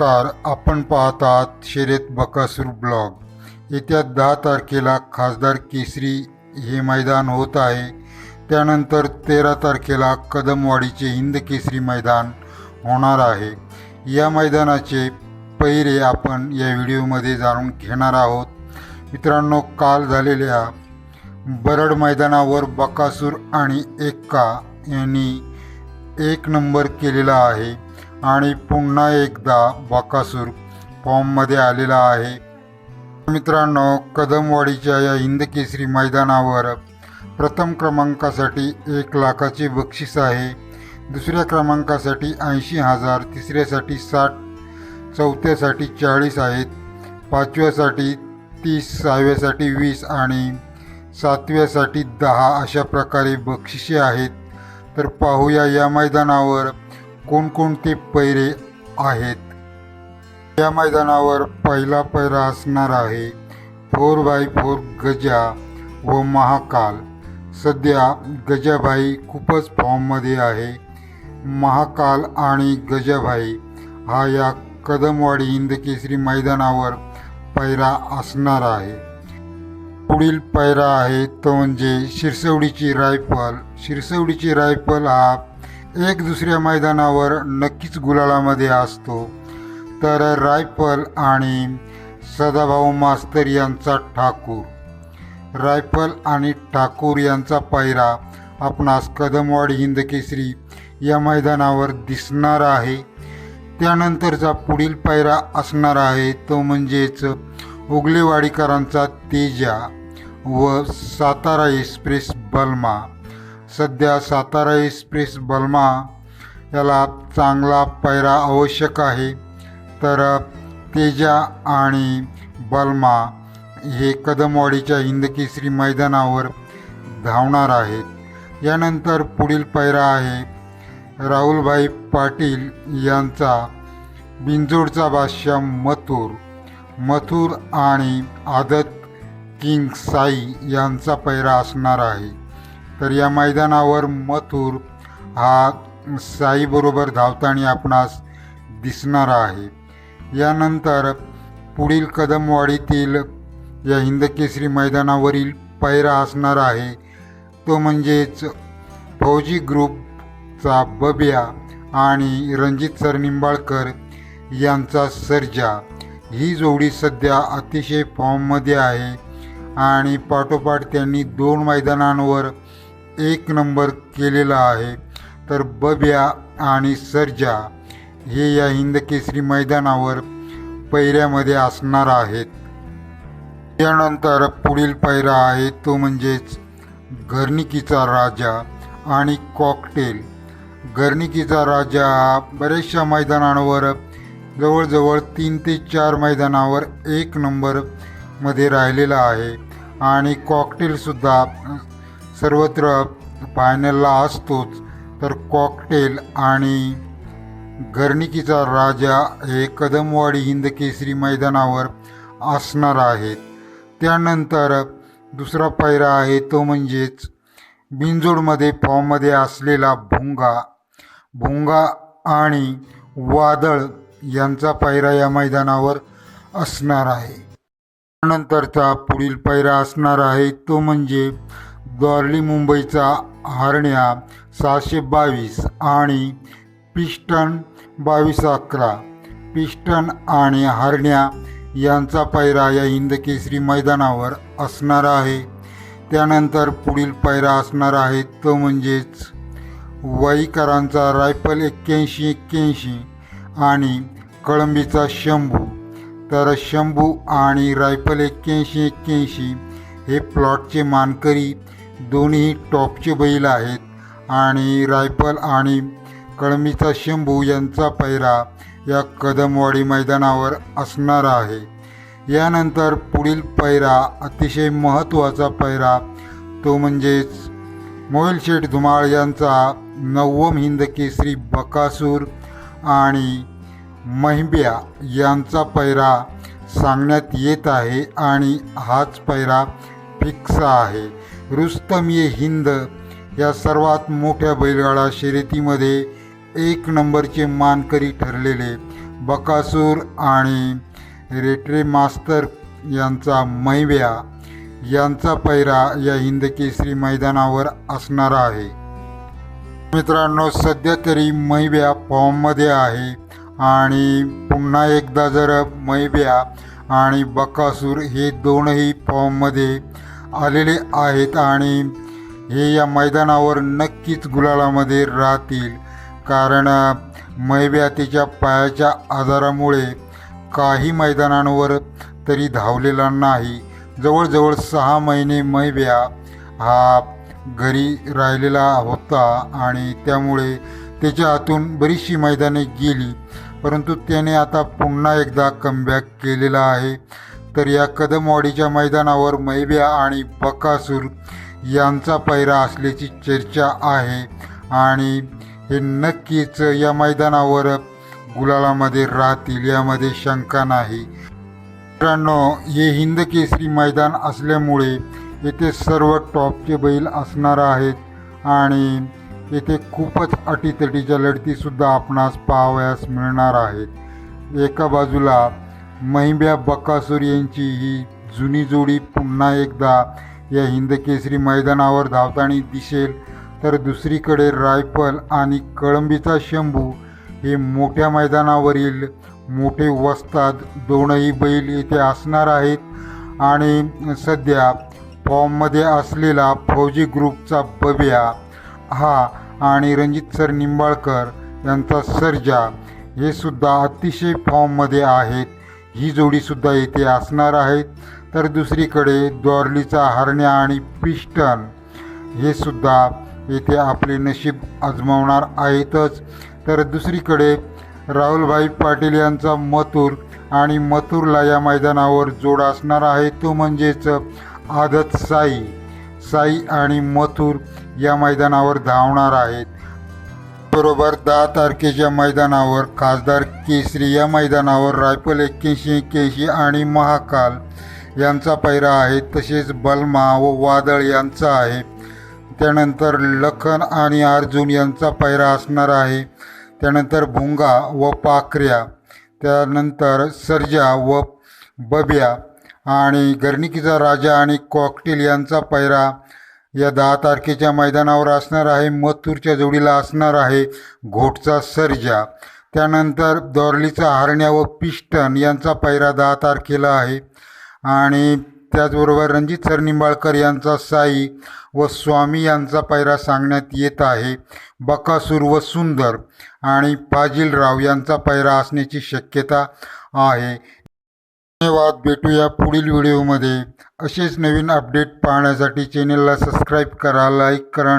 नमस्कार आपण पाहतात शर्यत बकासूर ब्लॉग. येत्या दहा तारखेला खासदार केसरी हे मैदान होत आहे. त्यानंतर तेरा तारखेला कदमवाडीचे हिंद केसरी मैदान होणार आहे. या मैदानाचे पहिरे आपण या व्हिडिओमध्ये जाणून घेणार आहोत. मित्रांनो काल झालेल्या बरड मैदानावर बकासूर आणि एक्का यांनी एक नंबर केलेला आहे. आणि पुन्हा एकदा बकासूर फॉर्ममध्ये आलेला आहे. मित्रांनो कदमवाडीच्या या हिंद केसरी मैदानावर प्रथम क्रमांकासाठी एक लाखाचे बक्षीस आहे. दुसऱ्या क्रमांकासाठी ऐंशी हजार तिसऱ्यासाठी साठ चौथ्यासाठी चाळीस आहेत पाचव्यासाठी तीस सहाव्यासाठी वीस आणि सातव्यासाठी दहा अशा प्रकारे बक्षिसे आहेत. तर पाहूया या मैदानावर कोणकोणते पैरे आहेत? या मैदानावर पहिला पैरा असणार आहे फोर बाय फोर गजा व महाकाल. सध्या गजाभाई खूपच फॉर्ममध्ये आहे. महाकाल आणि गजाभाई हा या कदमवाडी हिंदकेसरी मैदानावर पैरा असणार आहे. पुढील पैरा आहे तो म्हणजे शिरसवडीची रायफल. शिरसवडीची रायफल हा एक दुसऱ्या मैदानावर नक्कीच गुलालामध्ये असतो. तर रायफल आणि सदाभाऊ मास्तर यांचा ठाकूर. रायफल आणि ठाकूर यांचा पायरा आपणास कदमवाडी हिंद केसरी या मैदानावर दिसणार आहे. त्यानंतरचा पुढील पायरा असणार आहे तो म्हणजेच उगलेवाडीकरांचा तेजा व सातारा एक्सप्रेस बलमा. सध्या सातारा एक्सप्रेस बलमा याला चांगला पैरा आवश्यक आहे. तर तेजा आणि बलमा हे कदमवाडीच्या हिंदकेसरी मैदानावर धावणार आहेत. यानंतर पुढील पैरा आहे राहुलभाई पाटील यांचा बिंजोडचा बादशाह मथुर. मथुर आणि आदत किंग साई यांचा पैरा असणार आहे. तर या मैदानावर मथुर हा साईबरोबर धावताना आपणास दिसणार आहे. यानंतर पुढील कदमवाडीतील या हिंदकेसरी मैदानावरील पैरा असणार आहे. तो म्हणजेच फौजी ग्रुपचा बब्या आणि रणजित सर निंबाळकर यांचा सर्जा. ही जोडी सध्या अतिशय फॉर्ममध्ये आहे आणि पाठोपाठ त्यांनी दोन मैदानांवर एक नंबर केलेला आहे. तर बब्या आणि सर्जा हे या हिंदकेसरी मैदानावर पैऱ्यामध्ये असणार आहेत. त्यानंतर पुढील पैरा आहे तो म्हणजेच घरनिकीचा राजा आणि कॉकटेल घरनिकीचा राजा हा बऱ्याचशा मैदानांवर जवळजवळ तीन ते चार मैदानावर एक नंबरमध्ये राहिलेला आहे. आणि कॉकटेलसुद्धा सर्वत्र फायनलला असतोच. तर कॉकटेल आणि गर्णिकीचा राजा हे कदमवाडी हिंदकेसरी मैदानावर असणार आहेत. त्यानंतर दुसरा पायरा आहे तो म्हणजेच बिंजोडमध्ये फॉर्ममध्ये असलेला भुंगा. भुंगा आणि वादळ यांचा पायरा या मैदानावर असणार आहे. त्यानंतरचा पुढील पायरा असणार आहे तो म्हणजे द्वारली मुंबईचा हरण्या सहाशे बावीस आणि पिस्टन बावीस अकरा. पिस्टन आणि हरण्या यांचा पैरा या हिंदकेसरी मैदानावर असणार आहे. त्यानंतर पुढील पैरा असणार आहे तो म्हणजेच वाईकरांचा रायफल एक्क्याऐंशी एक्क्याऐंशी आणि कळंबीचा शंभू. तर शंभू आणि रायफल एक्क्याऐंशी एक्क्याऐंशी हे प्लॉटचे मानकरी दोन्ही टॉपचे बैल आहेत आणि रायफल आणि कळंबीचा शंभू यांचा पैरा या कदमवाडी मैदानावर असणार आहे. यानंतर पुढील पैरा अतिशय महत्त्वाचा पैरा तो म्हणजेच मोहिलशेठ धुमाळ यांचा नवम हिंद केसरी बकासूर आणि महिब्या यांचा पैरा सांगण्यात येत आहे आणि हाच पैरा फिक्स आहे. रुस्तम ये हिंद या सर्वात मोठ्या बैलगाडा शर्यतीमध्ये एक नंबरचे मानकरी ठरलेले बकासूर आणि रेट्रे मास्तर यांचा मैव्या यांचा पैरा या हिंदकेसरी मैदानावर असणार आहे. मित्रांनो सध्या तरी मैव्या फॉर्ममध्ये आहे आणि पुन्हा एकदा जर मैव्या आणि बकासूर हे दोनही फॉर्ममध्ये आलेले आहेत आणि हे या मैदानावर नक्कीच गुलालामध्ये राहतील. कारण मैव्या तिच्या पायाच्या आजारामुळे काही मैदानांवर तरी धावलेला नाही. जवळजवळ सहा महिने मैव्या हा घरी राहिलेला होता आणि त्यामुळे त्याच्या हातून बरीचशी मैदाने गेली. परंतु त्याने आता पुन्हा एकदा कमबॅक केलेला आहे. तर या कदमवाडीच्या मैदानावर मैव्या आणि बकासूर यांचा पैरा असल्याची चर्चा आहे. आणि हे नक्कीच या मैदानावर गुलालामध्ये राहतील यामध्ये शंका नाही. मित्रांनो हे हिंद केसरी मैदान असल्यामुळे येथे सर्व टॉपचे बैल असणार आहेत आणि येथे खूपच अटीतटीच्या लढतीसुद्धा आपणास पाहावयास मिळणार आहेत. एका बाजूला महिब्या बकासूर यांची ही जुनी जोडी पुन्हा एकदा या हिंदकेसरी मैदानावर धावताना दिसेल. तर दुसरीकडे रायफल आणि कळंबीचा शंभू हे मोठ्या मैदानावरील मोठे वस्ताद दोनही बैल येथे असणार आहेत. आणि सध्या फॉर्ममध्ये असलेला फौजी ग्रुपचा बब्या हा आणि रणजित सर निंबाळकर यांचा सर्जा हे सुद्धा अतिशय फॉर्ममध्ये आहेत. ही जोडीसुद्धा येथे असणार आहेत तर दुसरीकडे द्वारलीचा हरण्या आणि पिस्टन हे सुद्धा येथे आपले नशीब आजमावणार आहेतच. तर दुसरीकडे राहुलभाई पाटील यांचा मथुर आणि मथुरला या मैदानावर जोड असणार आहे. तो म्हणजेच आदत साई साई आणि मथुर या मैदानावर धावणार आहेत. बरोबर दहा तारखेच्या मैदानावर खासदार केसरी या मैदानावर रायफल एक्क्याऐंशी एक्क्याऐंशी आणि महाकाल यांचा पैरा आहे. तसेच बलमा व वादळ यांचा आहे. त्यानंतर लखन आणि अर्जुन यांचा पैरा असणार आहे. त्यानंतर भुंगा व पाखऱ्या. त्यानंतर सर्जा व बब्या आणि गर्णिकीचा राजा आणि कॉकटेल यांचा पैरा या दहा तारखेच्या मैदानावर असणार आहे. मथुरच्या जोडीला असणार आहे घोटचा सर्जा. त्यानंतर दौरलीचा हरण्या व पिस्टन यांचा पैरा दहा तारखेला आहे. आणि त्याचबरोबर रणजित सर निंबाळकर यांचा साई व स्वामी यांचा पैरा सांगण्यात येत आहे. बकासूर व सुंदर आणि फाजिलराव यांचा पैरा असण्याची शक्यता आहे. धन्यवाद. भेटूया पुढील व्हिडिओमध्ये. असेच नवीन अपडेट पाहण्यासाठी चॅनलला सबस्क्राईब करा लाईक करा